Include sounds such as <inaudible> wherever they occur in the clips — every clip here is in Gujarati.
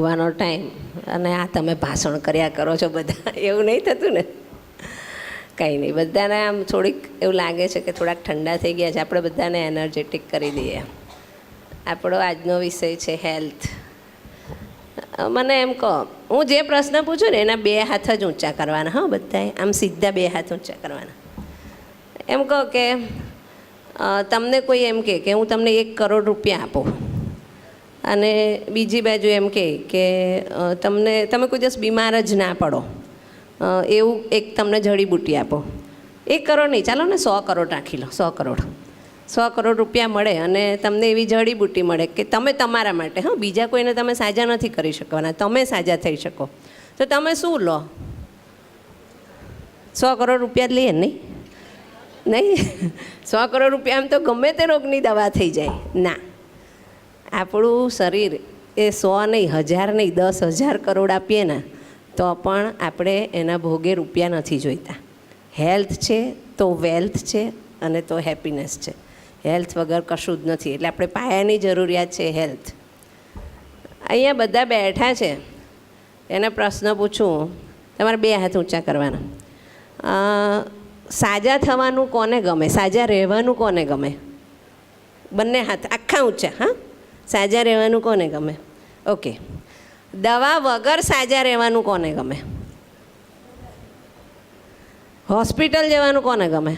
જોવાનો ટાઈમ અને આ તમે ભાષણ કર્યા કરો છો બધા. <laughs> એવું નહીં થતું ને? કંઈ નહીં. બધાને આમ થોડીક એવું લાગે છે કે થોડાક ઠંડા થઈ ગયા છે. આપણે બધાને એનર્જેટિક કરી દઈએ. આપણો આજનો વિષય છે હેલ્થ મને એમ કહો, હું જે પ્રશ્ન પૂછું ને એના બે હાથ જ ઊંચા કરવાના, હા બધાએ આમ સીધા બે હાથ ઊંચા કરવાના. એમ કહો કે તમને કોઈ એમ કહે કે હું તમને એક કરોડ રૂપિયા આપું. અને બીજી બાજુ એમ કહે કે તમને, તમે કોઈ દિવસ બીમાર જ ના પડો. એવું એક તમને જડીબુટ્ટી આપો. એક કરોડ નહીં, ચાલો ને સો કરોડ રાખી લો, સો કરોડ. સો કરોડ રૂપિયા મળે અને તમને એવી જડીબુટ્ટી મળે કે તમે તમારા માટે, હા, બીજા કોઈને તમે સાજા નથી કરી શકવાના, તમે સાજા થઈ શકો. તો તમે શું લો? સો કરોડ રૂપિયા જ લઈએ નહીં? નહીં? સો કરોડ રૂપિયા આમ તો ગમે તે રોગની દવા થઈ જાય. ના. આપણું શરીર એ સો નહીં, હજાર નહીં, દસ હજાર કરોડ આપીએ ને, તો પણ આપણે એના ભોગે રૂપિયા નથી જોઈતા. હેલ્થ છે તો વેલ્થ છે અને તો હેપીનેસ છે. હેલ્થ વગર કશું જ નથી. એટલે આપણે પાયાની જરૂરિયાત છે હેલ્થ અહીંયા બધા બેઠા છે. એને પ્રશ્ન પૂછું, તમારે બે હાથ ઊંચા કરવાના. સાજા થવાનું કોને ગમે? સાજા રહેવાનું કોને ગમે? બંને હાથ, આખા ઊંચા, હા? સાજા રહેવાનું કોને ગમે? ઓકે દવા વગર સાજા રહેવાનું કોને ગમે? હોસ્પિટલ જવાનું કોને ગમે?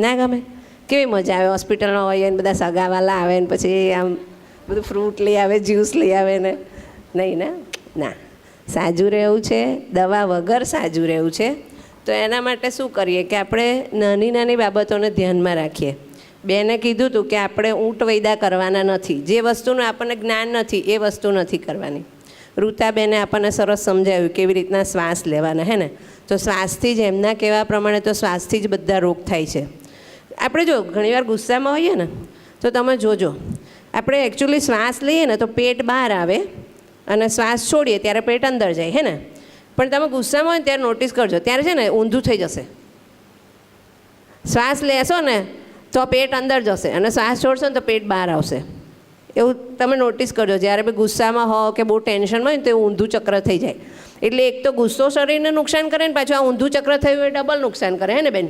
ના ગમે? કેવી મજા આવે હોસ્પિટલમાં હોય ને બધા સગાવાલા આવે ને પછી આમ બધું ફ્રૂટ લઈ આવે જ્યુસ લઈ આવે ને? નહીં ના? ના. સાજું રહેવું છે, દવા વગર સાજું રહેવું છે. તો એના માટે શું કરીએ કે આપણે નાની નાની બાબતોને ધ્યાનમાં રાખીએ. બેને કીધું હતું કે આપણે ઊંટ વૈદા કરવાના નથી. જે વસ્તુનું આપણને જ્ઞાન નથી, એ વસ્તુ નથી કરવાની. ઋતાબેને આપણને સરસ સમજાવ્યું કેવી રીતના શ્વાસ લેવાના, હે ને? તો શ્વાસથી જ એમના કહેવા પ્રમાણે તો શ્વાસથી જ બધા રોગ થાય છે. આપણે જો ઘણીવાર ગુસ્સામાં હોઈએ ને, તો તમે જોજો. આપણે એકચ્યુઅલી શ્વાસ લઈએ ને તો પેટ બહાર આવે અને શ્વાસ છોડીએ ત્યારે પેટ અંદર જાય, હે ને? પણ તમે ગુસ્સામાં હોય ત્યારે નોટિસ કરજો. ત્યારે છે ને ઊંધું થઈ જશે. શ્વાસ લેશો ને તો પેટ અંદર જશે અને શ્વાસ છોડશો ને તો પેટ બહાર આવશે. એવું તમે નોટિસ કરજો. જ્યારે બી ગુસ્સામાં હો કે બહુ ટેન્શનમાં હોય ને તો ઊંધું ચક્ર થઈ જાય. એટલે એક તો ગુસ્સો શરીરને નુકસાન કરે ને પાછું આ ઊંધું ચક્ર થયું એ ડબલ નુકસાન કરે, હે ને બેન?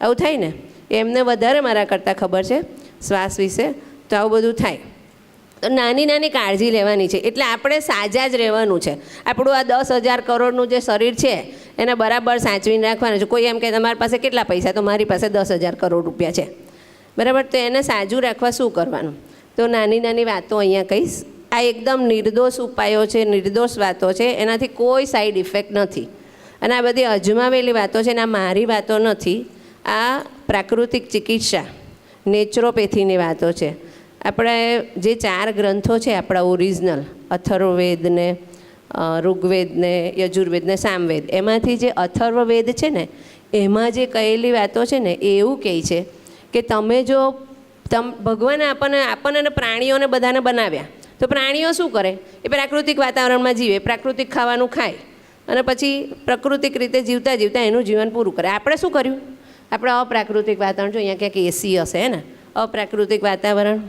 આવું થાય ને? એમને વધારે મારા કરતાં ખબર છે શ્વાસ વિશે. તો આવું બધું થાય. તો નાની નાની કાળજી લેવાની છે. એટલે આપણે સાજા જ રહેવાનું છે. આપણું આ દસ હજાર કરોડનું જે શરીર છે, એને બરાબર સાચવીને રાખવાનું છે. કોઈ એમ કે તમારી પાસે કેટલા પૈસા? તો મારી પાસે દસ હજાર કરોડ રૂપિયા છે. બરાબર? તો એને સાજું રાખવા શું કરવાનું? તો નાની નાની વાતો અહીંયા કહીશ. આ એકદમ નિર્દોષ ઉપાયો છે, નિર્દોષ વાતો છે. એનાથી કોઈ સાઈડ ઇફેક્ટ નથી. અને આ બધી અજમાવેલી વાતો છે ને, આ મારી વાતો નથી. આ પ્રાકૃતિક ચિકિત્સા નેચરોપેથીની વાતો છે. આપણે જે ચાર ગ્રંથો છે આપણા ઓરિજિનલ અથર્વવેદને ઋગ્વેદને, યજુર્વેદને, સામવેદ, એમાંથી જે અથર્વવેદ છે ને, એમાં જે કહેલી વાતો છે ને, એવું કહે છે કે તમે જો તમ, ભગવાને આપણને આપણને અને પ્રાણીઓને બધાને બનાવ્યા, તો પ્રાણીઓ શું કરે? એ પ્રાકૃતિક વાતાવરણમાં જીવે, પ્રાકૃતિક ખાવાનું ખાય અને પછી પ્રાકૃતિક રીતે જીવતા જીવતા એનું જીવન પૂરું કરે. આપણે શું કર્યું? આપણે અપ્રાકૃતિક વાતાવરણ, જો અહીંયા ક્યાંક એસી હશે ને? અપ્રાકૃતિક વાતાવરણ,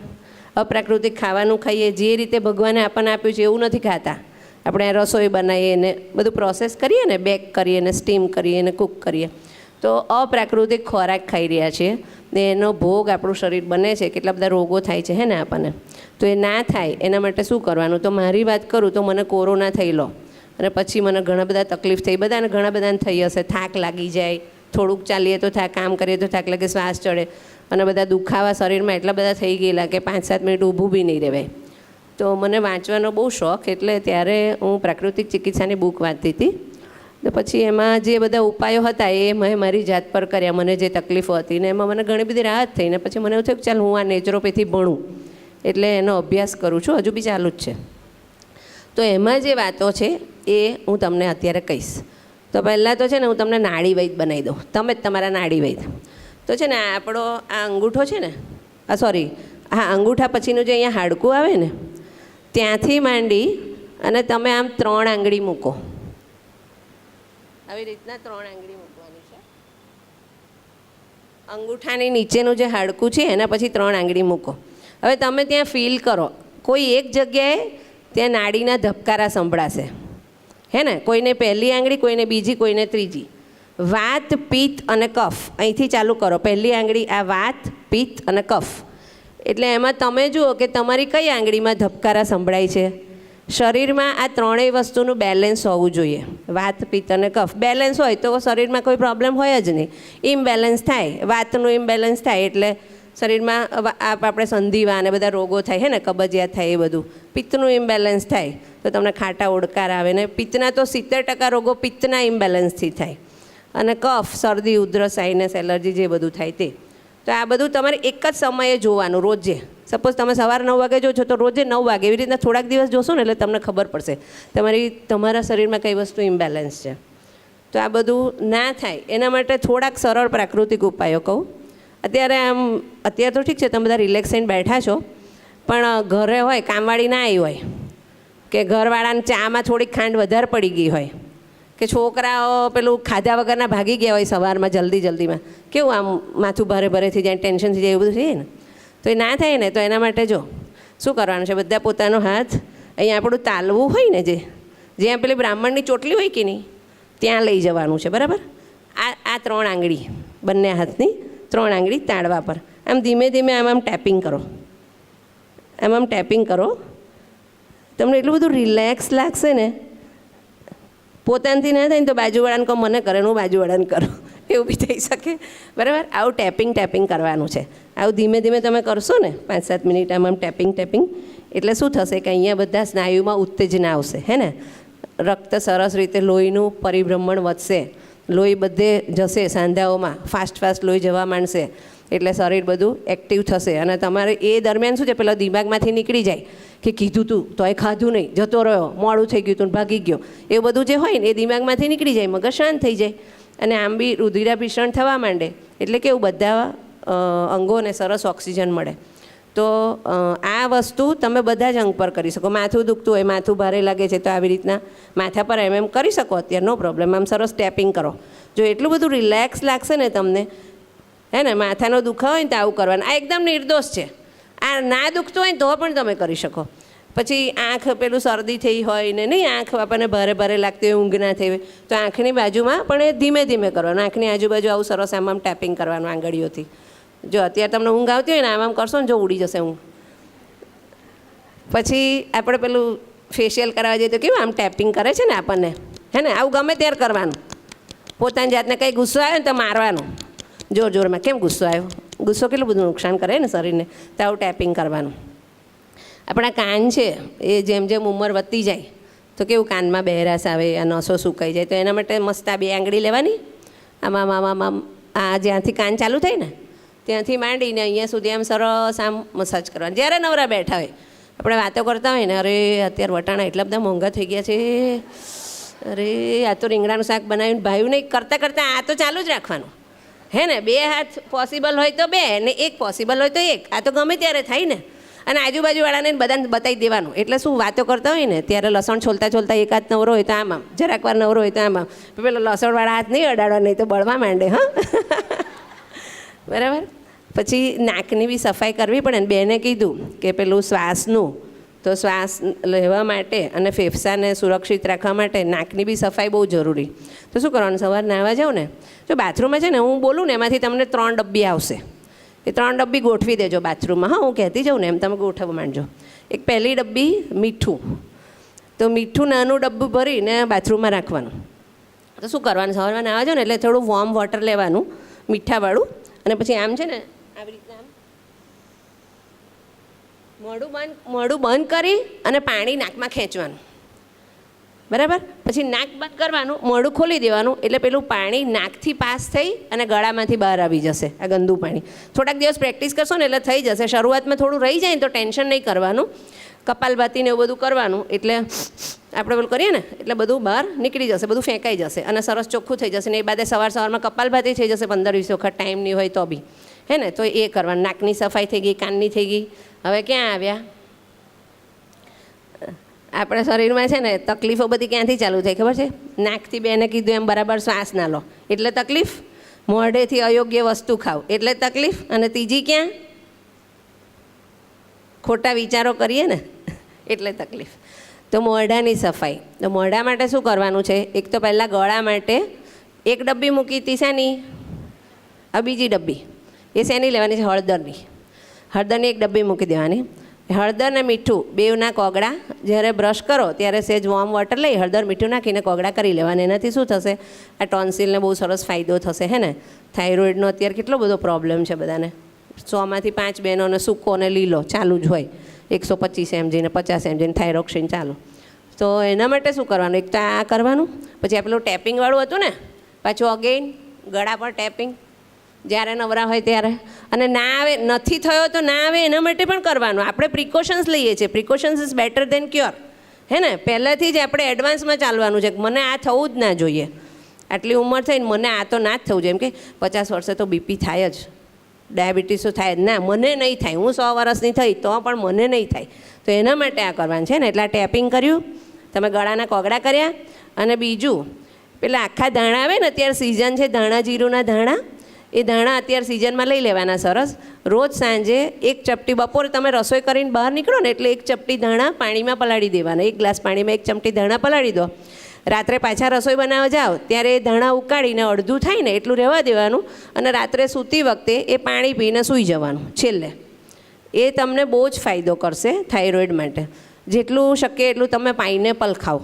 અપ્રાકૃતિક ખાવાનું ખાઈએ, જે રીતે ભગવાને આપણને આપ્યું છે એવું નથી ખાતા. આપણે રસોઈ બનાવીએ ને બધું પ્રોસેસ કરીએ ને બેક કરીએ ને સ્ટીમ કરીએ ને કૂક કરીએ. તો અપ્રાકૃતિક ખોરાક ખાઈ રહ્યા છીએ ને એનો ભોગ આપણું શરીર બને છે, કેટલા બધા રોગો થાય છે, હે ને આપણને. તો એ ના થાય, એના માટે શું કરવાનું? તો મારી વાત કરું તો મને કોરોના થયેલો અને પછી મને ઘણા બધા તકલીફ થઈ, બધાને ઘણા બધાને થઈ હશે. થાક લાગી જાય, થોડુંક ચાલીએ તો થાક કામ કરીએ તો થાક લાગે, શ્વાસ ચડે. અને બધા દુખાવા શરીરમાં એટલા બધા થઈ ગયેલા કે પાંચ સાત મિનિટ ઊભું બી નહીં રહેવાય. તો મને વાંચવાનો બહુ શોખ, એટલે ત્યારે હું પ્રાકૃતિક ચિકિત્સાની બુક વાંચતી હતી. તો પછી એમાં જે બધા ઉપાયો હતા એ મેં મારી જાત પર કર્યા. મને જે તકલીફો હતી ને એમાં મને ઘણી બધી રાહત થઈ ને પછી મને એવું થયું કે ચાલ હું આ નેચરોપેથી ભણું. એટલે એનો અભ્યાસ કરું છું. હજુ બી ચાલુ જ છે. તો એમાં જે વાતો છે એ હું તમને અત્યારે કહીશ. તો પહેલાં તો છે ને હું તમને નાડી વૈદ બનાવી દઉં. તમે જ તમારા નાડી વૈદ. તો છે ને આપણો આ અંગૂઠો છે ને, આ સોરી હા અંગૂઠા પછીનું જે અહીંયા હાડકું આવે ને, ત્યાંથી માંડી અને તમે આમ ત્રણ આંગળી મૂકો. આવી રીતના ત્રણ આંગળી મૂકવાની છે. અંગૂઠાની નીચેનું જે હાડકું છે, એના પછી ત્રણ આંગળી મૂકો. હવે તમે ત્યાં ફીલ કરો. કોઈ એક જગ્યાએ ત્યાં નાડીના ધબકારા સંભળાશે. હે ને? કોઈને પહેલી આંગળી, કોઈને બીજી, કોઈને ત્રીજી. વાત, પિત્ત અને કફ. અહીંથી ચાલુ કરો. પહેલી આંગળી, આ વાત, પિત્ત અને કફ. એટલે એમાં તમે જુઓ કે તમારી કઈ આંગળીમાં ધબકારા સંભળાય છે? શરીરમાં આ ત્રણેય વસ્તુનું બેલેન્સ હોવું જોઈએ. વાત, પિત્ત અને કફ. બેલેન્સ હોય તો શરીરમાં કોઈ પ્રોબ્લેમ હોય જ નહીં. ઇમ્બેલેન્સ થાય. વાતનું ઇમ્બેલેન્સ થાય એટલે શરીરમાં આપ, આપણે સંધિવા અને બધા રોગો થાય, હે ને, કબજિયાત થાય એ બધું. પિત્તનું ઇમ્બેલેન્સ થાય. તો તમને ખાટા ઓડકાર આવે ને, પિત્તના તો સિત્તેર ટકા રોગો પિત્તના ઇમ્બેલેન્સથી થાય. અને કફ, શરદી, ઉધરસ સાઇનસ એલર્જી જે બધું થાય તે. તો આ બધું તમારે એક જ સમયે જોવાનું, રોજે. સપોઝ તમે સવારે નવ વાગે જો છો, તો રોજે નવ વાગે. એવી રીતના થોડાક દિવસ જોશો ને, એટલે તમને ખબર પડશે. તમારી, તમારા શરીરમાં કઈ વસ્તુ ઇમ્બેલેન્સ છે. તો આ બધું ના થાય. એના માટે થોડાક સરળ પ્રાકૃતિક ઉપાયો કહું. અત્યારે આમ, અત્યારે તો ઠીક છે, તમે બધા રિલેક્સ થઈને બેઠા છો. પણ ઘરે હોય, કામવાળી ના આવી હોય, કે ઘરવાળાને ચામાં થોડીક ખાંડ વધારે પડી ગઈ હોય કે છોકરાઓ પેલું ખાધા વગરના ભાગી ગયા હોય સવારમાં જલ્દી જલ્દીમાં. કેવું આમ માથું ભારે ભારે થઈ જાય, ટેન્શન થઈ જાય એવું બધું થઈએ ને? તો એ ના થાય ને, તો એના માટે જો, શું કરવાનું છે? બધા પોતાનો હાથ અહીંયા આપણું તાલવું હોય ને જે જ્યાં પેલી બ્રાહ્મણની ચોટલી હોય કે નહીં, ત્યાં લઈ જવાનું છે, બરાબર? આ આ ત્રણ આંગળી, બંને હાથની ત્રણ આંગળી તાળવા પર. આમ ધીમે ધીમે આમ આમ ટેપિંગ કરો. આમ આમ ટેપિંગ કરો. તમને એટલું બધું રિલેક્સ લાગશે ને પોતાનાથી ના થાય ને તો બાજુવાળાને કહો, મને કરે હું બાજુવાળાને કરું. એવું બી થઈ શકે. બરાબર? આવું ટેપિંગ ટેપિંગ કરવાનું છે. આવું ધીમે ધીમે તમે કરશો ને, પાંચ સાત મિનિટ આમ આમ ટેપિંગ ટેપિંગ એટલે શું થશે કે અહીંયા બધા સ્નાયુમાં ઉત્તેજના આવશે, હે ને? રક્ત સરસ રીતે લોહીનું પરિભ્રમણ વધશે. લોહી બધે જશે સાંધાઓમાં. ફાસ્ટ ફાસ્ટ લોહી જવા માંડશે. એટલે શરીર બધું એક્ટિવ થશે. અને તમારે એ દરમિયાન શું છે? પેલા દિમાગમાંથી નીકળી જાય કે કીધું તું, તો એ ખાધું નહીં, જતો રહ્યો, મોડું થઈ ગયું તું ભાગી ગયો. એ બધું જે હોય ને, એ દિમાગમાંથી નીકળી જાય, મગજ શાંત થઈ જાય. અને આમ બી રુધિરાભિષણ થવા માંડે. એટલે કેવું બધા અંગોને સરસ ઓક્સિજન મળે. તો આ વસ્તુ તમે બધા જ અંગ પર કરી શકો. માથું દુખતું હોય, માથું ભારે લાગે છે, તો આવી રીતના માથા પર એમ એમ કરી શકો. અત્યારે નો પ્રોબ્લેમ આમ સરસ ટેપિંગ કરો. જો એટલું બધું રિલેક્સ લાગશે ને તમને હે ને, માથાનો દુખાવો હોય ને તો આવું કરવાનું. આ એકદમ નિર્દોષ છે. આ ના દુખતું હોય ને તો પણ તમે કરી શકો. પછી આંખ પેલું શરદી થઈ હોય ને નહીં, આંખ આપણને ભારે ભારે લાગતી હોય, ઊંઘ ના થઈ હોય, તો આંખની બાજુમાં પણ એ ધીમે ધીમે કરવાનું. આંખની આજુબાજુ આવું સરસ આમ આમ ટેપિંગ કરવાનું આંગળીઓથી. જો અત્યારે તમને ઊંઘ આવતી હોય ને, આમ આમ કરશો ને, જો ઉડી જશે ઊંઘ. પછી આપણે પેલું ફેશિયલ કરાવવા જઈએ તો કેવું, આમ ટેપિંગ કરે છે ને આપણને. હે ને, આવું ગમે ત્યારે કરવાનું. પોતાની જાતને કંઈ ગુસ્સો આવે ને તો મારવાનું. જોર જોરમાં કેમ ગુસ્સો આવ્યો? ગુસ્સો કેટલું બધું નુકસાન કરે ને શરીરને? તો ટેપિંગ કરવાનું. આપણા કાન છે, એ જેમ જેમ ઉંમર વધતી જાય, તો કેવું કાનમાં બહેરાશ આવે, આ નસો સુકાઈ જાય, તો એના માટે મસ્ત આ બે આંગળી લેવાની. આમાં આમાં, આમ આ જ્યાંથી કાન ચાલુ થાય ને, ત્યાંથી માંડીને અહીંયા સુધી આમ સરસ આમ મસાજ કરવાનું. જ્યારે નવરા બેઠા હોય, આપણે વાતો કરતા હોય ને, અરે, અત્યારે વટાણા એટલા બધા મોંઘા થઈ ગયા છે. અરે, આ તો રીંગણાનું શાક બનાવ્યું ભાઈ નહીં કરતાં કરતાં આ તો ચાલુ જ રાખવાનું. હે ને, બે હાથ પોસિબલ હોય તો બે ને એક પોસિબલ હોય તો એક. આ તો ગમે ત્યારે થાય ને. અને આજુબાજુવાળાને બધાને બતાવી દેવાનું. એટલે શું વાતો કરતા હોય ને, ત્યારે લસણ છોલતા છોલતા એક હાથ નવરો હોય તો આમ આમ, જરાક વાર નવરો હોય તો આમ આમ. પેલો લસણવાળા હાથ નહીં અડાડવા નહીં તો બળવા માંડે, હા. બરાબર? પછી નાકની બી સફાઈ કરવી પડે ને, બેને કીધું કે પેલું શ્વાસનું તો શ્વાસ લેવા માટે અને ફેફસાને સુરક્ષિત રાખવા માટે નાકની બી સફાઈ બહુ જરૂરી. તો શું કરવાનું? સવારે નાહવા જાઉં ને, જો બાથરૂમમાં છે ને, હું બોલું ને, એમાંથી તમને ત્રણ ડબ્બી આવશે. એ ત્રણ ડબ્બી ગોઠવી દેજો બાથરૂમમાં. હા, હું કહેતી જાઉં ને, એમ તમે ગોઠવવા માંડજો. એક પહેલી ડબ્બી મીઠું. તો મીઠું નાનું ડબ્બું ભરીને બાથરૂમમાં રાખવાનું. તો શું કરવાનું? સવારમાં નાહવા જાઓ ને, એટલે થોડું વોર્મ વોટર લેવાનું, મીઠાવાળું. અને પછી આમ છે ને, આવી રીતના મોઢું બંધ મોઢું બંધ કરી અને પાણી નાકમાં ખેંચવાનું. બરાબર? પછી નાક બંધ કરવાનું મોઢું ખોલી દેવાનું, એટલે પેલું પાણી નાકથી પાસ થઈ અને ગળામાંથી બહાર આવી જશે, આ ગંદુ પાણી. થોડાક દિવસ પ્રેક્ટિસ કરશો ને એટલે થઈ જશે. શરૂઆતમાં થોડું રહી જાય ને તો ટેન્શન નહીં કરવાનું. કપાલભાતીને એવું બધું કરવાનું, એટલે આપણે પેલું કરીએ ને, એટલે બધું બહાર નીકળી જશે, બધું ફેંકાઈ જશે અને સરસ ચોખ્ખું થઈ જશે ને એ બાદે સવાર સવારમાં કપાલભાતી થઈ જશે, પંદર વીસ વખત ટાઈમ નહીં હોય તો બી. હે ને? તો એ કરવાનું. નાકની સફાઈ થઈ ગઈ, કાનની થઈ ગઈ હવે ક્યાં આવ્યા? આપણા શરીરમાં છે ને તકલીફો બધી ક્યાંથી ચાલુ થાય ખબર છે? નાકથી બેને કીધું એમ બરાબર શ્વાસ ના લો. એટલે તકલીફ? મોઢેથી અયોગ્ય વસ્તુ ખાવ. એટલે તકલીફ? અને ત્રીજી ક્યાં? ખોટા વિચારો કરીએ ને, એટલે તકલીફ. તો મોઢાની સફાઈ. તો મોઢા માટે શું કરવાનું છે? એક તો પહેલાં ગળા માટે એક ડબ્બી મૂકી હતી શેની? આ બીજી ડબ્બી. એ શેની લેવાની છે? હળદરની. હળદરની એક ડબ્બી મૂકી દેવાની. હળદર ને મીઠું બેવના કોગળા. જ્યારે બ્રશ કરો, ત્યારે સેજ વોર્મ વોટર લઈ હળદર મીઠું નાખીને કોગળા કરી લેવાના. એનાથી શું થશે? આ ટોન્સિલને બહુ સરસ ફાયદો થશે, હે ને? થાઇરોઇડનો અત્યારે કેટલો બધો પ્રોબ્લેમ છે બધાને. સોમાંથી પાંચ બહેનોને સૂકો અને લીલો ચાલુ જ હોય. એકસો પચીસ એમજી ને પચાસ એમજીને થાઇરોક્સિન ચાલુ. તો એના માટે શું કરવાનું? એક તો આ કરવાનું. પછી આ પેલું ટેપિંગવાળું હતું ને? પાછું અગેઇન ગળા પર ટેપિંગ જ્યારે નવરા હોય ત્યારે અને ના આવે, નથી થયો તો ના આવે, એના માટે પણ કરવાનું. આપણે પ્રિકોશન્સ લઈએ છીએ. Precautions is better than cure હે ને? પહેલાંથી જ આપણે એડવાન્સમાં ચાલવાનું છે મને આ થવું જ ના જોઈએ. આટલી ઉંમર થઈને મને આ તો ના જ થવું જોઈએ. એમ કે પચાસ વર્ષે તો બીપી થાય જ. ડાયાબિટીસ થાય ના, મને નહીં થાય. હું સો વર્ષની થઈ તો પણ મને નહીં થાય. તો એના માટે આ કરવાનું છે ને? એટલે ટેપિંગ કર્યું. તમે ગળાના કોગળા કર્યા. અને બીજું, પેલા આખા ધાણા આવે ને, અત્યારે સિઝન છે ધાણા જીરુંના ધાણા એ ધાણા અત્યારે સિઝનમાં લઈ લેવાના સરસ. રોજ સાંજે એક ચપટી, બપોરે તમે રસોઈ કરીને બહાર નીકળો ને એટલે એક ચપટી ધાણા પાણીમાં પલાળી દેવાના. એક ગ્લાસ પાણીમાં એક ચમટી ધાણા પલાળી દો. રાત્રે પાછા રસોઈ બનાવવા જાઓ, ત્યારે ધાણા ઉકાળીને અડધું થાય ને એટલું રહેવા દેવાનું અને રાત્રે સૂતી વખતે એ પાણી પીને સૂઈ જવાનું છેલ્લે. એ તમને બહુ જ ફાયદો કરશે થાઇરોઇડ માટે. જેટલું શક્ય એટલું તમે પાઇનેપલ ખાઓ.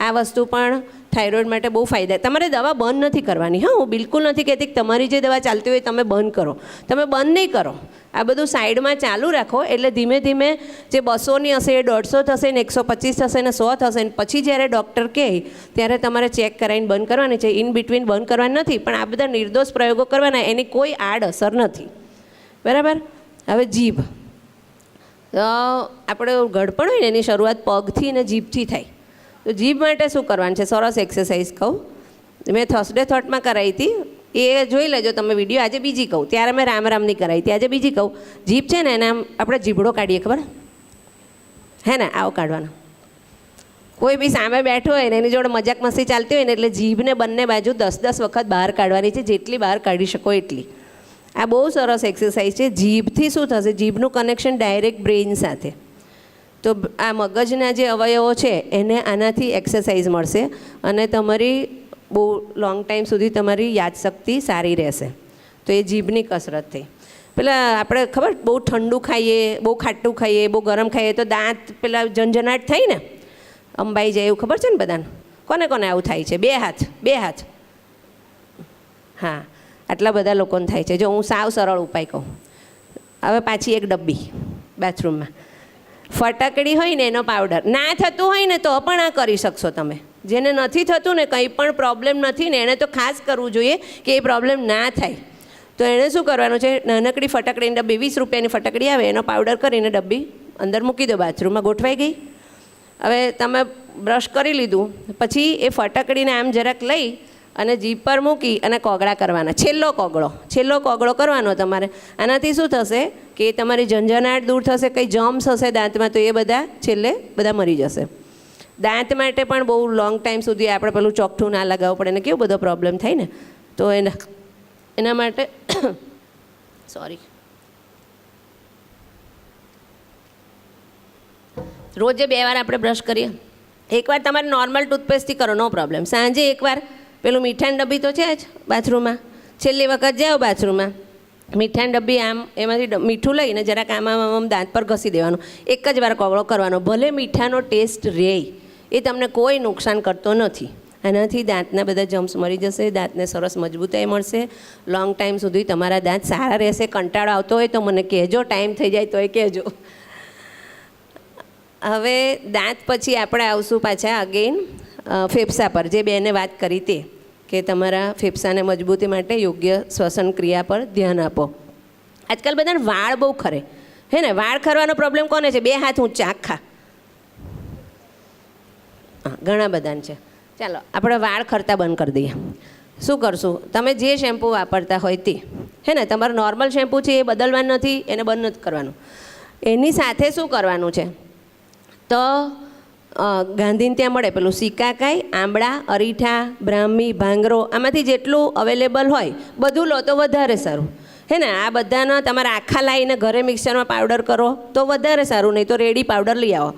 આ વસ્તુ પણ થાઇરોઇડ માટે બહુ ફાયદા. તમારે દવા બંધ નથી કરવાની. હા, હું બિલકુલ નથી કહેતી કે તમારી જે દવા ચાલતી હોય તમે બંધ કરો. તમે બંધ નહીં કરો. આ બધું સાઈડમાં ચાલુ રાખો એટલે ધીમે ધીમે જે બસોની હશે એ દોઢસો થશે ને એકસો પચીસ થશે ને સો થશે ને પછી જ્યારે ડૉક્ટર કહે, ત્યારે તમારે ચેક કરાવીને બંધ કરવાની છે. ઇન બિટવીન બંધ કરવાની નથી, પણ આ બધા નિર્દોષ પ્રયોગો કરવાના, એની કોઈ આડ અસર નથી. બરાબર? હવે જીભ. આપણે ગળપણ હોય ને, એની શરૂઆત પગથી અને જીભથી થાય. તો જીભ માટે શું કરવાનું છે? સરસ એક્સરસાઇઝ કહું. મેં થર્સડે થોટમાં કરાવી હતી. એ જોઈ લેજો, તમે વીડિયો આજે બીજી કહું. ત્યારે મેં રામ રામની કરાવી હતી. આજે બીજી કહું. જીભ છે ને, એને આમ આપણે જીભડો કાઢીએ, ખબર? હે ને, આવો કાઢવાનો. કોઈ બી સામે બેઠો હોય ને, એની જોડે મજાક મસ્તી ચાલતી હોય ને, એટલે જીભને બંને બાજુ દસ દસ વખત બહાર કાઢવાની છે. જેટલી બહાર કાઢી શકો એટલી. આ બહુ સરસ એક્સરસાઇઝ છે. જીભથી શું થશે? જીભનું કનેક્શન ડાયરેક્ટ બ્રેઇન સાથે. તો આ મગજના જે અવયવો છે, એને આનાથી એક્સરસાઇઝ મળશે અને તમારી બહુ લોંગ ટાઈમ સુધી તમારી યાદશક્તિ સારી રહેશે. તો એ જીભની કસરત થઈ પેલા આપણે ખબર, બહુ ઠંડુ ખાઈએ, બહુ ખાટું ખાઈએ, બહુ ગરમ ખાઈએ તો દાંત પેલા ઝંઝનાટ થઈ ને, અંબાઈ જાય એવું ખબર છે ને બધાને? કોને કોને આવું થાય છે? બે હાથ બે હાથ. હા, આટલા બધા લોકોને થાય છે. જો હું સાવ સરળ ઉપાય કહું. હવે પાછી એક ડબ્બી બાથરૂમમાં ફટાકડી હોય ને એનો પાવડર ના થતું હોય ને તો પણ આ કરી શકશો તમે. જેને નથી થતું ને કંઈ પણ પ્રોબ્લેમ નથી ને એણે તો ખાસ કરવું જોઈએ કે એ પ્રોબ્લેમ ના થાય. તો એણે શું કરવાનું છે? નાનકડી ફટકડીની ડબ્બી, વીસ રૂપિયાની ફટકડી આવે, એનો પાવડર કરીને ડબ્બી અંદર મૂકી દો બાથરૂમમાં ગોઠવાઈ ગઈ. હવે તમે બ્રશ કરી લીધું, પછી એ ફટકડીને આમ જરાક લઈ અને જીભ પર મૂકી અને કોગળા કરવાના. છેલ્લો કોગળો. છેલ્લો કોગળો કરવાનો તમારે. આનાથી શું થશે કે તમારી ઝંઝનાટ દૂર થશે, કંઈ જમ્સ હશે દાંતમાં, તો એ બધા છેલ્લે બધા મરી જશે. દાંત માટે પણ બહુ લોંગ ટાઈમ સુધી આપણે પેલું ચોકઠું ના લગાવવું પડે ને કેવું બધો પ્રોબ્લેમ થાય ને. તો એના એના માટે <coughs> સોરી રોજે બે વાર આપણે બ્રશ કરીએ. એકવાર તમારે નોર્મલ ટૂથપેસ્ટથી કરો નો પ્રોબ્લેમ સાંજે એકવાર પેલું મીઠાની ડબ્બી તો છે જ બાથરૂમમાં. છેલ્લી વખત જાઓ બાથરૂમમાં. મીઠાની ડબ્બી આમ એમાંથી મીઠું લઈને જરાક આમ આમ દાંત પર ઘસી દેવાનું. એક જ વાર કોગળો કરવાનો. ભલે મીઠાનો ટેસ્ટ રહે એ તમને કોઈ નુકસાન કરતો નથી. આનાથી દાંતના બધા જમ્સ મરી જશે, દાંતને સરસ મજબૂતાઈ મળશે. લોંગ ટાઈમ સુધી તમારા દાંત સારા રહેશે, કંટાળો આવતો હોય તો મને કહેજો, ટાઈમ થઈ જાય તો એ કહેજો. હવે દાંત પછી આપણે આવશું પાછા અગેન ફેફસા પર. જે બેને વાત કરી તે, કે તમારા ફેફસાને મજબૂતી માટે યોગ્ય શ્વસન ક્રિયા પર ધ્યાન આપો. આજકાલ બધાને વાળ બહુ ખરે. હે ને, વાળ ખરવાનો પ્રોબ્લેમ કોને છે? બે હાથ ઊંચા આખા. હા, ઘણા બધાને છે. ચાલો, આપણે વાળ ખરતા બંધ કરી દઈએ. શું કરશું? તમે જે શેમ્પૂ વાપરતા હોય તે. હે ને, તમારું નોર્મલ શેમ્પૂ છે એ બદલવાનું નથી, એને બંધ નથી કરવાનું. એની સાથે શું કરવાનું છે? તો ગાંધીને ત્યાં મળે. પેલું સિકાકાઈ આંબળા, અરીઠા, બ્રાહ્મી, ભાંગરો, આમાંથી જેટલું અવેલેબલ હોય, બધું લો તો વધારે સારું. હે ને? આ બધાના તમારે આખા લાવીને ઘરે મિક્સરમાં પાવડર કરો તો વધારે સારું, નહીં તો રેડી પાવડર લઈ આવો.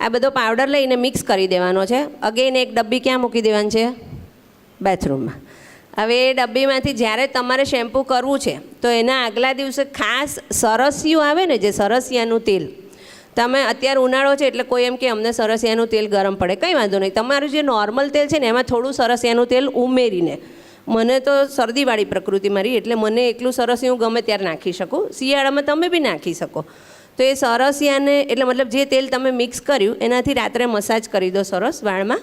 આ બધો પાવડર લઈને મિક્સ કરી દેવાનો છે. અગેન એક ડબ્બી ક્યાં મૂકી દેવાની છે? બાથરૂમમાં હવે એ ડબ્બીમાંથી જ્યારે તમારે શેમ્પૂ કરવું છે, તો એના આગલા દિવસે ખાસ સરસિયું આવે ને, જે સરસિયાનું તેલ તમે અત્યારે ઉનાળો છે એટલે કોઈ એમ કે અમને સરસિયાનું તેલ ગરમ પડે. કંઈ વાંધો નહીં. તમારું જે નોર્મલ તેલ છે ને, એમાં થોડું સરસિયાનું તેલ ઉમેરીને. મને તો શરદીવાળી પ્રકૃતિ મારી, એટલે મને એકલું સરસિયું ગમે ત્યારે નાખી શકું. શિયાળામાં તમે બી નાખી શકો. તો એ સરસિયાને એટલે મતલબ જે તેલ તમે મિક્સ કર્યું, એનાથી રાત્રે મસાજ કરી દો સરસ વાળમાં.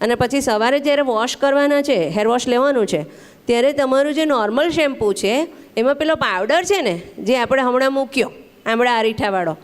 અને પછી સવારે જ્યારે વોશ કરવાના છે હેર વોશ લેવાનું છે, ત્યારે તમારું જે નોર્મલ શેમ્પૂ છે, એમાં પેલો પાવડર છે ને, જે આપણે હમણાં મૂક્યો આમળા અરીઠાવાળો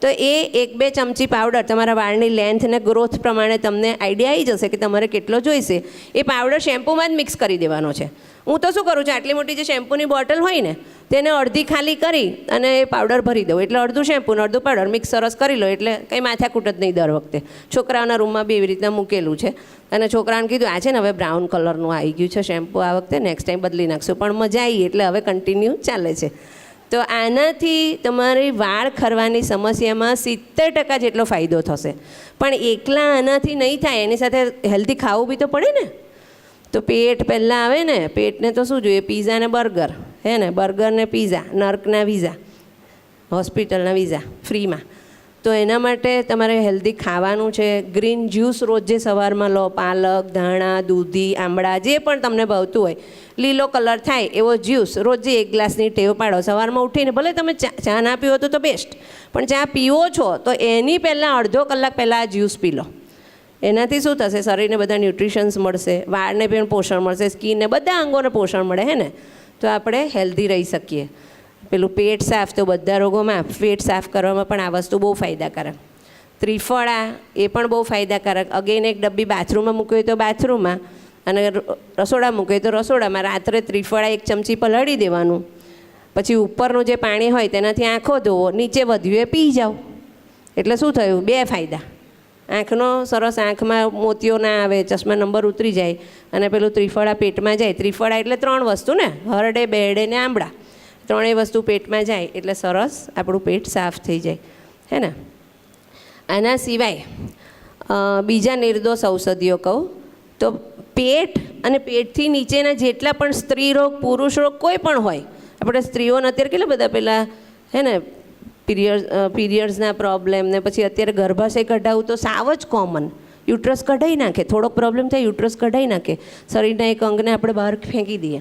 તો એ એક બે ચમચી પાવડર તમારા વાળની લેન્થ અને ગ્રોથ પ્રમાણે તમને આઈડિયા આવી જશે કે તમારે કેટલો જોઈશે. એ પાવડર શેમ્પૂમાં જ મિક્સ કરી દેવાનો છે. હું તો શું કરું છું, આટલી મોટી જે શેમ્પૂની બોટલ હોય ને, તેને અડધી ખાલી કરી અને એ પાવડર ભરી દઉં. એટલે અડધું શેમ્પૂને અડધું પાવડર મિક્સ સરસ કરી લો, એટલે કંઈ માથાકૂટ જ નહીં દર વખતે. છોકરાઓના રૂમમાં બી એવી રીતના મૂકેલું છે. અને છોકરાઓને કીધું, આ છે ને હવે બ્રાઉન કલરનું આવી ગયું છે શેમ્પૂ આ વખતે નેક્સ્ટ ટાઈમ બદલી નાખશું. પણ મજા આવી એટલે હવે કન્ટિન્યુ ચાલે છે. તો આનાથી તમારી વાળ ખરવાની સમસ્યામાં સિત્તેર ટકા જેટલો ફાયદો થશે. પણ એકલા આનાથી નહીં થાય, એની સાથે હેલ્ધી ખાવું બી તો પડે ને. તો પેટ પહેલાં આવે ને, પેટને તો શું જોઈએ? પીઝા ને બર્ગર. હે ને? બર્ગર ને પીઝા, નર્કના વિઝા હોસ્પિટલના વિઝા ફ્રીમાં. તો એના માટે તમારે હેલ્ધી ખાવાનું છે. ગ્રીન જ્યુસ રોજે સવારમાં લો, પાલક, ધાણા, દૂધી આંબળા જે પણ તમને ભાવતું હોય, લીલો કલર થાય એવો જ્યુસ રોજે એક ગ્લાસની ટેવ પાડો. સવારમાં ઉઠીને ભલે તમે ચા ના પીવો તો બેસ્ટ પણ ચા પીવો છો, તો એની પહેલાં અડધો કલાક પહેલાં આ જ્યુસ પી લો. એનાથી શું થશે? શરીરને બધા ન્યુટ્રિશન્સ મળશે, વાળને પણ પોષણ મળશે સ્કિનને બધા અંગોને પોષણ મળે, હે ને? તો આપણે હેલ્ધી રહી શકીએ. પેલું પેટ સાફ, તો બધા રોગોમાં પેટ સાફ કરવામાં પણ આ વસ્તુ બહુ ફાયદાકારક. ત્રિફળા એ પણ બહુ ફાયદાકારક. અગેન એક ડબ્બી બાથરૂમમાં મૂકવી તો બાથરૂમમાં અને રસોડા હોય તો રસોડામાં રાત્રે ત્રિફળા એક ચમચી પલળી દેવાનું. પછી ઉપરનું જે પાણી હોય તેનાથી આંખો ધોવો, નીચે વધ્યું એ પી જાઓ. એટલે શું થયું? બે ફાયદા. આંખનો સરસ આંખમાં મોતિયો ના આવે, ચશ્મા નંબર ઉતરી જાય અને પેલું ત્રિફળા પેટમાં જાય. ત્રિફળા એટલે ત્રણ વસ્તુ ને, હરડે બેરડે ને આંબળા. ત્રણેય વસ્તુ પેટમાં જાય એટલે સરસ આપણું પેટ સાફ થઈ જાય. હે ને? આના સિવાય બીજા નિર્દોષ ઔષધિઓ કહું, તો પેટ અને પેટથી નીચેના જેટલા પણ સ્ત્રી રોગ, પુરુષ રોગ કોઈ પણ હોય, આપણે સ્ત્રીઓને અત્યારે કેટલા બધા પહેલાં હે ને, પીરિયડ પીરિયડ્સના પ્રોબ્લેમ ને પછી અત્યારે ગર્ભાશય કઢાવું તો સાવ જ કોમન. યુટ્રસ કઢાઈ નાખે, થોડોક પ્રોબ્લેમ થાય, યુટ્રસ કઢાઈ નાખે. શરીરના એક અંગને આપણે બહાર ફેંકી દઈએ.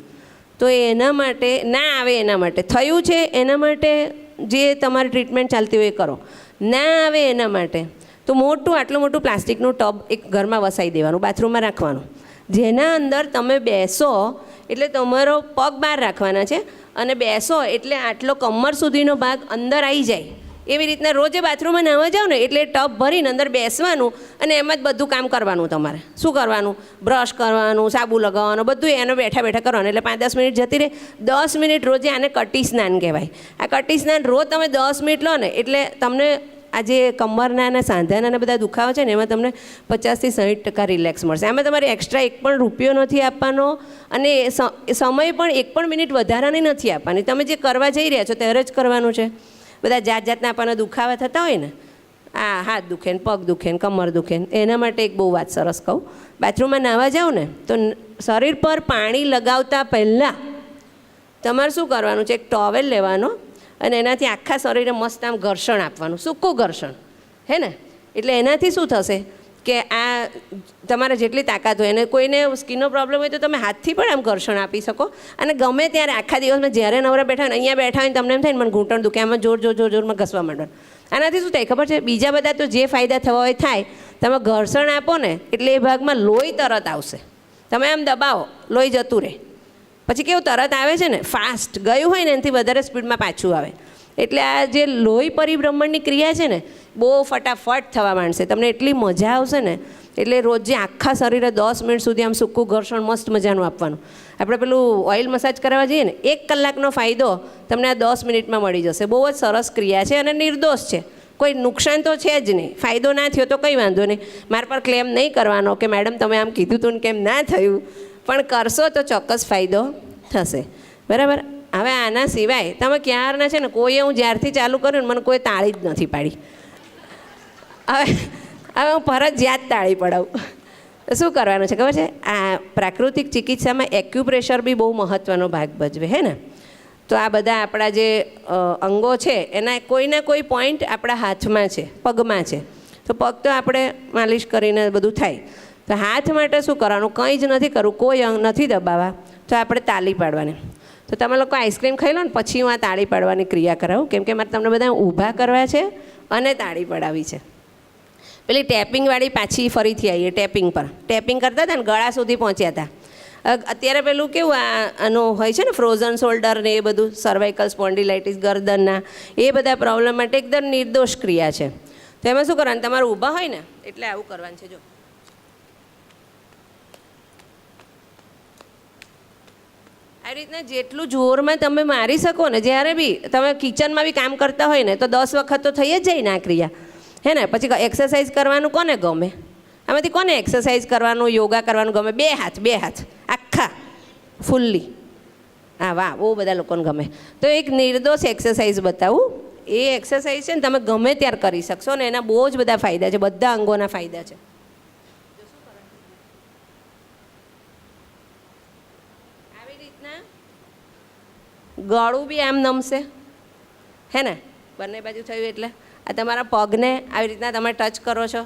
તો એના માટે ના આવે એના માટે. થયું છે એના માટે જે તમારી ટ્રીટમેન્ટ ચાલતી હોય એ કરો. ના આવે એના માટે તો મોટું, આટલું મોટું પ્લાસ્ટિકનું ટબ એક ઘરમાં વસાવી દેવાનું, બાથરૂમમાં રાખવાનું. જેના અંદર તમે બેસો એટલે તમારો પગ બહાર રાખવાના છે અને બેસો એટલે આટલો કમર સુધીનો ભાગ અંદર આવી જાય. એવી રીતના રોજે બાથરૂમમાં નાહવા જાઓ ને એટલે ટબ ભરીને અંદર બેસવાનું અને એમાં જ બધું કામ કરવાનું તમારે. શું કરવાનું? બ્રશ કરવાનું, સાબુ લગાવવાનું, બધું એનો બેઠા બેઠા કરવાનું. એટલે પાંચ દસ મિનિટ જતી રહે. દસ મિનિટ રોજે આને કટી સ્નાન કહેવાય. આ કટી સ્નાન રોજ તમે દસ મિનિટ લો ને એટલે તમને આ જે કમરના અને સાંધાના અને બધા દુખાવા છે ને, એમાં તમને પચાસથી સાઠ ટકા રિલેક્સ મળશે. આમાં તમારે એક્સ્ટ્રા એક પણ રૂપિયો નથી આપવાનો અને સમય પણ એક પણ મિનિટ વધારાની નથી આપવાની. તમે જે કરવા જઈ રહ્યા છો, ત્યારે જ કરવાનું છે. બધા જાત જાતના આપણને દુખાવા થતા હોય ને, આ હાથ દુખે ને, પગ દુખે ને, કમર દુખે ને, એના માટે એક બહુ વાત સરસ કહું. બાથરૂમમાં નાહવા જાઓ ને, તો શરીર પર પાણી લગાવતા પહેલાં તમારે શું કરવાનું છે? એક ટોવેલ લેવાનો અને એનાથી આખા શરીરે મસ્ત આમ ઘર્ષણ આપવાનું, સૂકું ઘર્ષણ. હે ને? એટલે એનાથી શું થશે? કે આ તમારે જેટલી તાકાત હોય અને કોઈને સ્કિનનો પ્રોબ્લેમ હોય તો તમે હાથથી પણ આમ ઘર્ષણ આપી શકો. અને ગમે ત્યારે આખા દિવસમાં જ્યારે નવરા બેઠા હોય અહીંયા બેઠા હોય તમને એમ થાય ને મને ઘૂંટણ દુખે, આમાં જોર જોર જોર, જોરમાં ઘસવા માંડવાનું. આનાથી શું થાય ખબર છે? બીજા બધા તો જે ફાયદા થવા હોય થાય. તમે ઘર્ષણ આપો ને એટલે એ ભાગમાં લોહી તરત આવશે. તમે આમ દબાવો, લોહી જતું રહે. પછી કેવું તરત આવે છે ને? ફાસ્ટ ગયું હોય ને એનાથી વધારે સ્પીડમાં પાછું આવે. એટલે આ જે લોહી પરિભ્રમણની ક્રિયા છે ને, બહુ ફટાફટ થવા માંડશે. તમને એટલી મજા આવશે ને, એટલે રોજે આખા શરીરે દસ મિનિટ સુધી આમ સૂકું ઘર્ષણ, મસ્ત મજાનું આપવાનું. આપણે પેલું ઓઇલ મસાજ કરવા જઈએ ને, એક કલાકનો ફાયદો તમને આ દસ મિનિટમાં મળી જશે. બહુ જ સરસ ક્રિયા છે અને નિર્દોષ છે. કોઈ નુકસાન તો છે જ નહીં. ફાયદો ના થયો તો કંઈ વાંધો નહીં. મારા પર ક્લેમ નહીં કરવાનો કે મેડમ તમે આમ કીધું તું ને કેમ ના થયું. પણ કરશો તો ચોક્કસ ફાયદો થશે. બરાબર? હવે આના સિવાય તમે ક્યારના છે ને, કોઈએ હું જ્યારથી ચાલુ કર્યું ને મને કોઈ તાળી જ નથી પાડી. હવે હવે હું ફરજિયાત તાળી પડાવું. શું કરવાનું છે ખબર છે? આ પ્રાકૃતિક ચિકિત્સામાં એક્યુપ્રેશર બી બહુ મહત્ત્વનો ભાગ ભજવે, હે ને? તો આ બધા આપણા જે અંગો છે, એના કોઈના કોઈ પોઈન્ટ આપણા હાથમાં છે, પગમાં છે. તો પગ તો આપણે માલિશ કરીને બધું થાય. તો હાથ માટે શું કરવાનું? કંઈ જ નથી કરવું. કોઈ અંગ નથી દબાવવા. તો આપણે તાલી પાડવાની. તો તમે લોકો આઈસ્ક્રીમ ખાઈ લો ને પછી હું આ તાળી પાડવાની ક્રિયા કરાવું. કેમ કે મારે તમને બધા ઊભા કરવા છે અને તાળી પડાવી છે. પેલી ટેપિંગવાળી પાછી ફરીથી આવીએ ટેપિંગ પર. ટેપિંગ કરતા હતા ને ગળા સુધી પહોંચ્યા હતા. અત્યારે પેલું કેવું આ, આનું હોય છે ને ફ્રોઝન શોલ્ડર ને એ બધું સર્વાઇકલ સ્પોન્ડિલાઇટિસ ગરદનના, એ બધા પ્રોબ્લેમ માટે એકદમ નિર્દોષ ક્રિયા છે. તો એમાં શું કરવાનું? તમારે ઊભા હોય ને, એટલે આવું કરવાનું છે, જો. રીતના જેટલું જોરમાં તમે મારી શકો ને, જ્યારે બી તમે કિચનમાં બી કામ કરતા હોય ને, તો દસ વખત તો થઈ જ જાય ને આ ક્રિયા. હે ને? પછી એક્સરસાઇઝ કરવાનું કોને ગમે? આમાંથી કોને એક્સરસાઇઝ કરવાનું, યોગા કરવાનું ગમે? બે હાથ બે હાથ. આખા. ફૂલ્લી હા વાહ, બહુ બધા લોકોને ગમે. તો એક નિર્દોષ એક્સરસાઇઝ બતાવું. એ એક્સરસાઇઝ છે ને તમે ગમે ત્યારે કરી શકશો ને, એના બહુ જ બધા ફાયદા છે, બધા અંગોના ફાયદા છે આવી રીતના ગળું બી આમ નમશે. હે ને? બંને બાજુ થયું એટલે. આ તમારા પગને આવી રીતના તમે ટચ કરો છો.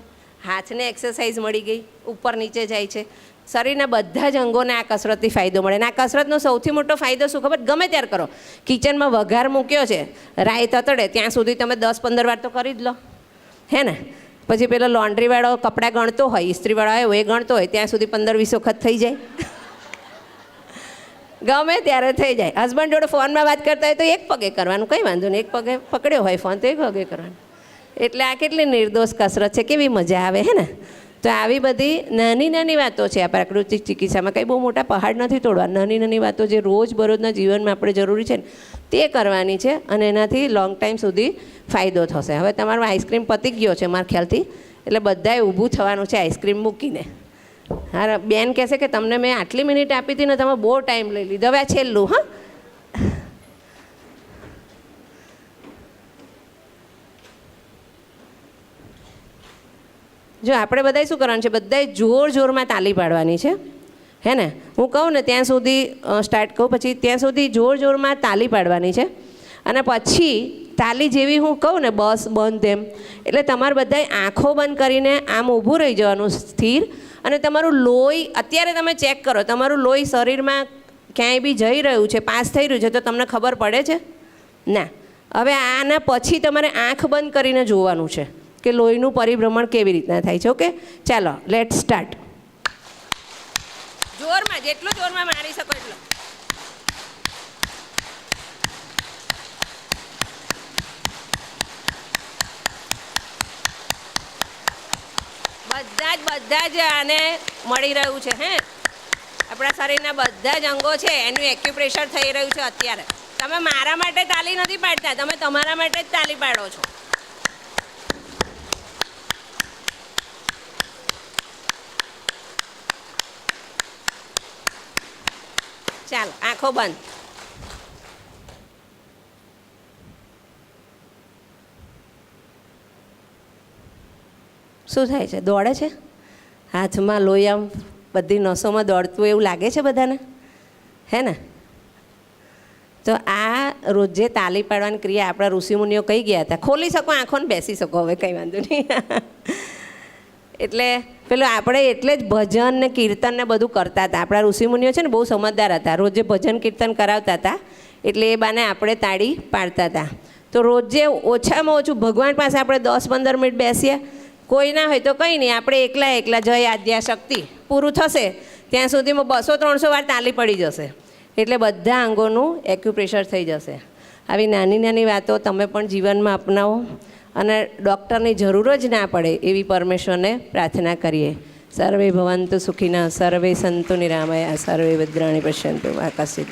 હાથને એક્સરસાઇઝ મળી ગઈ. ઉપર નીચે જાય છે. શરીરના બધા જ અંગોને આ કસરતથી ફાયદો મળે. અને આ કસરતનો સૌથી મોટો ફાયદો શું ખબર? ગમે ત્યારે કરો. કિચનમાં વઘાર મૂક્યો છે. રાઈ તતડે, ત્યાં સુધી તમે દસ પંદર વાર તો કરી જ લો. હે ને? પછી પેલો લોન્ડ્રીવાળો કપડાં ગણતો હોય, ઇસ્ત્રીવાળો આવ્યો, એ ગણતો હોય, ત્યાં સુધી પંદર વીસ વખત થઈ જાય. ગમે ત્યારે થઈ જાય. હસબન્ડ જોડે ફોનમાં વાત કરતા હોય તો એક પગે કરવાનું, કંઈ વાંધો નહીં. એક પગે પકડ્યો હોય ફોન તો એક પગે કરવાનું. એટલે આ કેટલી નિર્દોષ કસરત છે, કેવી મજા આવે, હે ને? તો આવી બધી નાની નાની વાતો છે આ પ્રાકૃતિક ચિકિત્સામાં. કંઈ બહુ મોટા પહાડ નથી તોડવા. નાની નાની વાતો જે રોજ બરોજના જીવનમાં આપણે જરૂરી છે ને, તે કરવાની છે અને એનાથી લોંગ ટાઈમ સુધી ફાયદો થશે. હવે તમારો આઈસ્ક્રીમ પતી ગયો છે મારા ખ્યાલથી. એટલે બધાએ ઊભું થવાનું છે આઈસ્ક્રીમ મૂકીને. હા બેન કહેશે કે તમને મેં આટલી મિનિટ આપી હતી ને તમે બહુ ટાઈમ લઈ લીધો. હવે છેલ્લું, હા? જો આપણે બધાય શું કરવાનું છે? બધાય જોર જોરમાં તાલી પાડવાની છે. હે ને? હું કહું ને, ત્યાં સુધી સ્ટાર્ટ કહું પછી, ત્યાં સુધી જોર જોરમાં તાલી પાડવાની છે. અને પછી તાલી જેવી હું કહું ને, બસ બંધ તેમ એટલે તમારે બધાએ આંખો બંધ કરીને આમ ઊભું રહી જવાનું સ્થિર. અને તમારું લોહી, અત્યારે તમે ચેક કરો, તમારું લોહી શરીરમાં ક્યાંય બી જઈ રહ્યું છે, પાસ થઈ રહ્યું છે, તો તમને ખબર પડે છે? ના. હવે આના પછી તમારે આંખ બંધ કરીને જોવાનું છે કે લોહીનું પરિભ્રમણ કેવી રીતના થાય છે, ઓકે? ચાલો લેટ સ્ટાર્ટ જોરમાં, જેટલું જોરમાં મારી શકો એટલું. બધા જ આને મળી રહ્યું છે, હે? આપણા શરીરના બધા જ અંગો છે, એનું એક્યુપ્રેશર થઈ રહ્યું છે અત્યારે. તમે મારા માટે તાલી નથી પાડતા, તમે તમારા માટે જ તાલી પાડો છો. ચાલો, આંખો બંધ. શું થાય છે? દોડે છે? હાથમાં લોહી બધી નસોમાં દોડતું એવું લાગે છે બધાને? હે ને? તો આ રોજે તાલી પાડવાની ક્રિયા આપણા ઋષિમુનિઓ કહી ગયા હતા? ખોલી શકો આંખો ને બેસી શકો, હવે કંઈ વાંધો નહીં. <laughs> એટલે પેલું આપણે એટલે જ ભજન ને કીર્તન ને બધું કરતા હતા. આપણા ઋષિમુનિઓ છે ને બહુ સમજદાર હતા. રોજે ભજન કીર્તન કરાવતા હતા, એટલે એ બાને આપણે તાળી પાડતા હતા. તો રોજે ઓછામાં ઓછું ભગવાન પાસે આપણે દસ પંદર મિનિટ બેસીએ કોઈ ના હોય તો કંઈ નહીં, આપણે એકલા એકલા જય આદ્યા શક્તિ પૂરું થશે. ત્યાં સુધીમાં બસો ત્રણસો વાર તાલી પડી જશે. એટલે બધા અંગોનું એક્યુપ્રેશર થઈ જશે. આવી નાની નાની વાતો તમે પણ જીવનમાં અપનાવો અને ડૉક્ટરની જરૂર જ ના પડે એવી પરમેશ્વરને પ્રાર્થના કરીએ. સર્વે ભવંતુ સુખીના, સર્વે સંતુ નિરામયા, સર્વે ભદ્રાણી પશ્યંતુ આકાશી